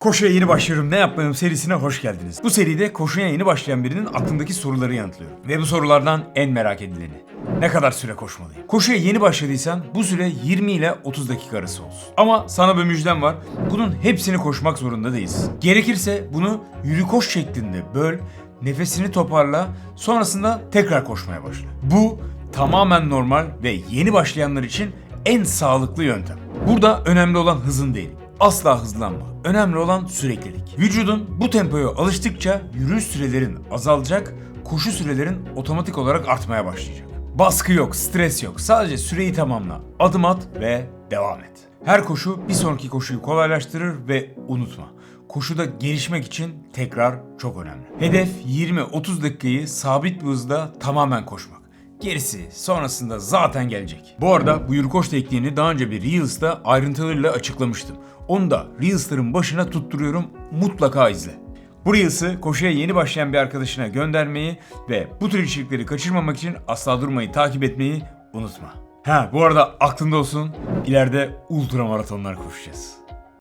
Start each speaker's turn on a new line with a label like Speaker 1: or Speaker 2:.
Speaker 1: Koşuya yeni başlıyorum ne yapmalıyım serisine hoş geldiniz. Bu seride koşuya yeni başlayan birinin aklındaki soruları yanıtlıyorum. Ve bu sorulardan en merak edileni. Ne kadar süre koşmalıyım? Koşuya yeni başladıysan bu süre 20 ile 30 dakika arası olsun. Ama sana bir müjdem var. Bunun hepsini koşmak zorunda değilsin. Gerekirse bunu yürü koş şeklinde böl, nefesini toparla, sonrasında tekrar koşmaya başla. Bu tamamen normal ve yeni başlayanlar için en sağlıklı yöntem. Burada önemli olan hızın değil. Asla hızlanma. Önemli olan süreklilik. Vücudun bu tempoya alıştıkça yürüyüş sürelerin azalacak, koşu sürelerin otomatik olarak artmaya başlayacak. Baskı yok, stres yok. Sadece süreyi tamamla. Adım at ve devam et. Her koşu bir sonraki koşuyu kolaylaştırır ve unutma. Koşuda gelişmek için tekrar çok önemli. Hedef 20-30 dakikayı sabit bir hızda tamamen koşmak. Gerisi sonrasında zaten gelecek. Bu arada bu yürü koş tekniğini daha önce bir Reels'ta ayrıntılarıyla açıklamıştım. Onu da Reels'ların başına tutturuyorum. Mutlaka izle. Bu Reels'ı koşuya yeni başlayan bir arkadaşına göndermeyi ve bu tür içerikleri kaçırmamak için asla durmayı takip etmeyi unutma. Ha bu arada aklında olsun ileride ultra maratonlar koşacağız.